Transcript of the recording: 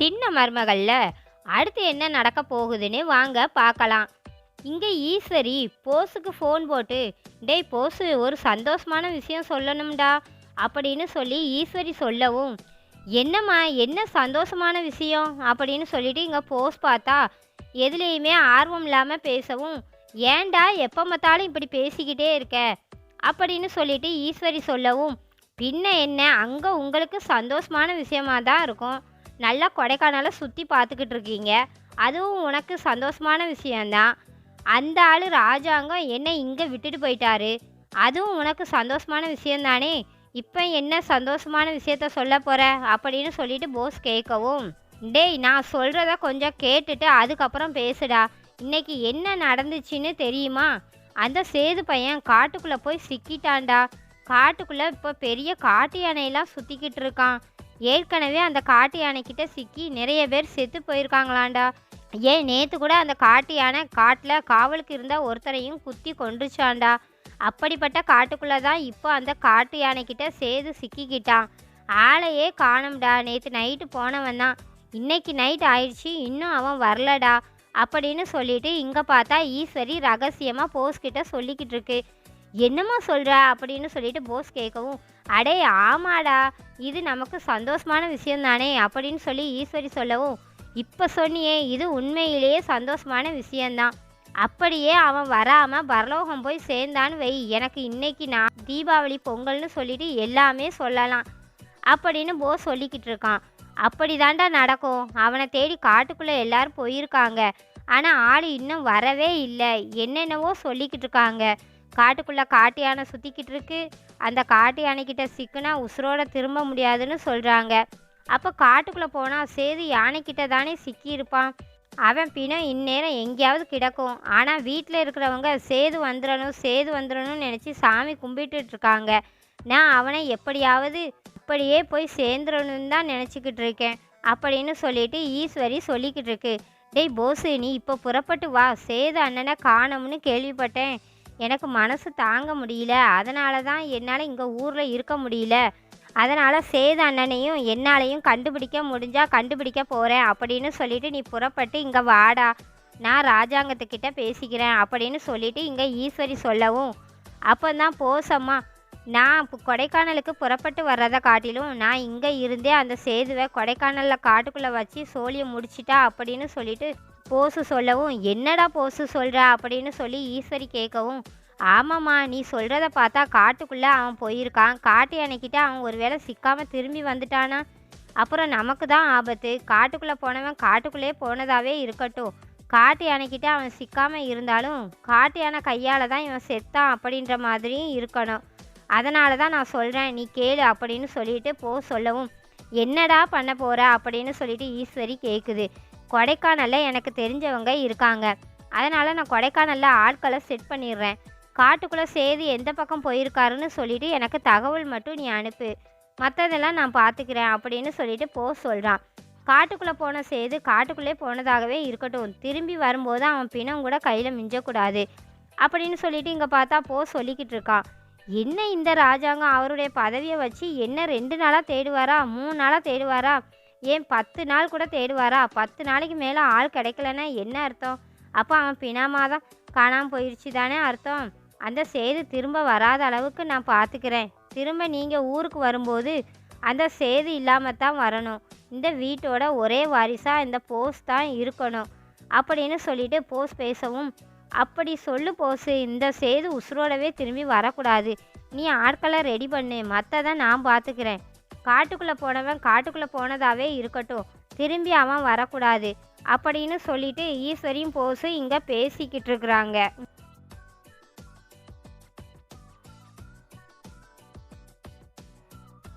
சின்ன மருமகளில் அடுத்து என்ன நடக்க போகுதுன்னு வாங்க பார்க்கலாம் இங்கே ஈஸ்வரி போஸுக்கு ஃபோன் போட்டு டேய் போஸு ஒரு சந்தோஷமான விஷயம் சொல்லணும்டா அப்படின்னு சொல்லி ஈஸ்வரி சொல்லவும் என்னம்மா என்ன சந்தோஷமான விஷயம்? அப்படின்னு சொல்லிட்டு இங்கே போஸ் பார்த்தா எதுலேயுமே ஆர்வம் இல்லாமல் பேசவும் ஏன்டா எப்போ பார்த்தாலும் இப்படி பேசிக்கிட்டே இருக்க? அப்படின்னு சொல்லிட்டு ஈஸ்வரி சொல்லவும் பின்ன என்ன? அங்கே உங்களுக்கு சந்தோஷமான விஷயமா தான் இருக்கும். நல்லா கொடைக்கானலை சுற்றி பார்த்துக்கிட்டு இருக்கீங்க அதுவும் உனக்கு சந்தோஷமான விஷயந்தான் அந்த ஆள் ராஜாங்கம் என்ன இங்கே விட்டுட்டு போயிட்டாரு. அதுவும் உனக்கு சந்தோஷமான விஷயந்தானே இப்போ என்ன சந்தோஷமான விஷயத்த சொல்ல போகிற அப்படின்னு சொல்லிட்டு போஸ் கேட்கவும் டேய் நான் சொல்கிறத கொஞ்சம் கேட்டுட்டு அதுக்கப்புறம் பேசுடா. இன்னைக்கு என்ன நடந்துச்சுன்னு தெரியுமா? அந்த சேது பையன் காட்டுக்குள்ளே போய் சிக்கிட்டான்டா. காட்டுக்குள்ளே இப்போ பெரிய காட்டு யானையெல்லாம் சுற்றிக்கிட்டு இருக்கான். ஏற்கனவே அந்த காட்டு யானைக்கிட்ட சிக்கி நிறைய பேர் செத்து போயிருக்காங்களாண்டா. ஏன் நேற்று கூட அந்த காட்டு யானை காட்டில் காவலுக்கு இருந்த ஒருத்தரையும் குத்தி கொன்றுச்சாண்டா. அப்படிப்பட்ட காட்டுக்குள்ளே தான் இப்போ அந்த காட்டு யானைக்கிட்ட சேது சிக்கிக்கிட்டான். ஆளையே காணும்டா நேற்று நைட்டு போனவன் தான். இன்னைக்கு நைட் ஆயிடுச்சு இன்னும் அவன் வரலடா. அப்படின்னு சொல்லிட்டு இங்கே பார்த்தா ஈஸ்வரி ரகசியமாக போஸ்கிட்ட சொல்லிக்கிட்டு இருக்கு. என்னம்மா சொல்கிற அப்படின்னு சொல்லிட்டு போஸ் கேட்கவும் அடே ஆமாடா இது நமக்கு சந்தோஷமான விஷயந்தானே அப்படின்னு சொல்லி ஈஸ்வரி சொல்லவும் இப்போ சொன்னியே இது உண்மையிலேயே சந்தோஷமான விஷயந்தான் அப்படியே அவன் வராமல் பரலோகம் போய் சேர்ந்தான்னு வை எனக்கு இன்னைக்கு நான் தீபாவளி பொங்கல்னு சொல்லிட்டு எல்லாமே சொல்லலாம் அப்படின்னு போஸ் சொல்லிக்கிட்டு இருக்கான். அப்படி தாண்டா நடக்கும். அவனை தேடி காட்டுக்குள்ளே எல்லாரும் போயிருக்காங்க. ஆனால் ஆள் இன்னும் வரவே இல்லை. என்னென்னவோ சொல்லிக்கிட்டு இருக்காங்க. காட்டுக்குள்ளே காட்டு யானை சுற்றிக்கிட்டு இருக்கு. அந்த காட்டு யானைக்கிட்ட சிக்குனா உசுரோட திரும்ப முடியாதுன்னு சொல்கிறாங்க அப்போ காட்டுக்குள்ளே போனால் சேது யானைக்கிட்ட தானே சிக்கியிருப்பான் அவன் பிணம் இந்நேரம் எங்கேயாவது கிடக்கும். ஆனால் வீட்டில் இருக்கிறவங்க சேது வந்துடணும் சேது வந்துடணும்னு நினச்சி சாமி கும்பிட்டுட்டு இருக்காங்க. நான் அவனை எப்படியாவது இப்படியே போய் சேர்ந்துடணும்னு தான் நினச்சிக்கிட்டு இருக்கேன். அப்படின்னு சொல்லிட்டு ஈஸ்வரி சொல்லிக்கிட்டு இருக்கு. டேய் போசு நீ இப்போ புறப்பட்டு வா. சேது அண்ணனை காணோம்னு கேள்விப்பட்டேன். எனக்கு மனசு தாங்க முடியல. அதனால தான் என்னால் இங்கே ஊரில் இருக்க முடியல. அதனால் சேது அண்ணனையும் என்னாலையும் கண்டுபிடிக்க முடிஞ்சா கண்டுபிடிக்க போகிறேன் அப்படின்னு சொல்லிட்டு நீ புறப்பட்டு இங்கே வாடா. நான் ராஜாங்கத்துக்கிட்ட பேசிக்கிறேன் அப்படின்னு சொல்லிட்டு இங்கே ஈஸ்வரி சொல்லவும். அப்போ தான் போசம்மா நான் இப்போ கொடைக்கானலுக்கு புறப்பட்டு வர்றதை காட்டிலும் நான் இங்கே இருந்தே அந்த சேதுவை கொடைக்கானலில் காட்டுக்குள்ளே வச்சு சோழியை முடிச்சிட்டா அப்படின்னு சொல்லிட்டு போசு சொல்லவும் என்னடா போசு சொல்கிற அப்படின்னு சொல்லி ஈஸ்வரி கேட்கவும் ஆமாம்மா நீ சொல்கிறத பார்த்தா காட்டுக்குள்ளே அவன் போயிருக்கான். காட்டு அணைக்கிட்ட அவன் ஒருவேளை சிக்காமல் திரும்பி வந்துட்டானா? அப்புறம் நமக்கு தான் ஆபத்து. காட்டுக்குள்ளே போனவன் காட்டுக்குள்ளே போனதாகவே இருக்கட்டும். காட்டு யானைக்கிட்ட அவன் சிக்காமல் இருந்தாலும் காட்டு யானை கையால் தான் இவன் செத்தான் அப்படின்ற மாதிரியும் இருக்கணும். அதனால தான் நான் சொல்கிறேன் நீ கேளு அப்படின்னு சொல்லிட்டு போ சொல்லவும். என்னடா பண்ண போகிற அப்படின்னு சொல்லிட்டு ஈஸ்வரி கேட்குது கொடைக்கானலில் எனக்கு தெரிஞ்சவங்க இருக்காங்க. அதனால் நான் கொடைக்கானலில் ஆட்களை செட் பண்ணிடுறேன். காட்டுக்குள்ளே சேது எந்த பக்கம் போயிருக்காருன்னு சொல்லிட்டு எனக்கு தகவல் மட்டும் நீ அனுப்பு. மற்றதெல்லாம் நான் பார்த்துக்கிறேன் அப்படின்னு சொல்லிட்டு போ சொல்கிறான் காட்டுக்குள்ளே போன சேது காட்டுக்குள்ளே போனதாகவே இருக்கட்டும். திரும்பி வரும்போது அவன் பிணம் கூட கையில் மிஞ்சக்கூடாது அப்படின்னு சொல்லிட்டு இங்கே பார்த்தா போ சொல்லிக்கிட்டு இருக்கான். என்ன இந்த ராஜாங்கம்? அவருடைய பதவியை வச்சு என்ன ரெண்டு நாளாக தேடுவாரா? மூணு நாளாக தேடுவாரா? ஏன் பத்து நாள் கூட தேடுவாரா? பத்து நாளைக்கு மேலே ஆள் கிடைக்கலன்னா என்ன அர்த்தம்? அப்போ அவன் பினாமாதான் தான் காணாமல் போயிடுச்சு தானே அர்த்தம்? அந்த சேது திரும்ப வராத அளவுக்கு நான் பார்த்துக்கிறேன் திரும்ப நீங்கள் ஊருக்கு வரும்போது அந்த சேது இல்லாமல் தான் வரணும். இந்த வீட்டோட ஒரே வாரிசாக இந்த போஸ் தான் இருக்கணும். அப்படின்னு சொல்லிட்டு போஸ் பேசவும் அப்படி சொல்லு போஸு இந்த சேது உசுரோடவே திரும்பி வரக்கூடாது. நீ ஆட்களை ரெடி பண்ணு மற்றதை நான் பார்த்துக்கிறேன் காட்டுக்குள்ளே போனவன் காட்டுக்குள்ளே போனதாவே இருக்கட்டும். திரும்பி அவன் வரக்கூடாது. அப்படின்னு சொல்லிட்டு ஈஸ்வரியும் போசு இங்கே பேசிக்கிட்டு இருக்கிறாங்க.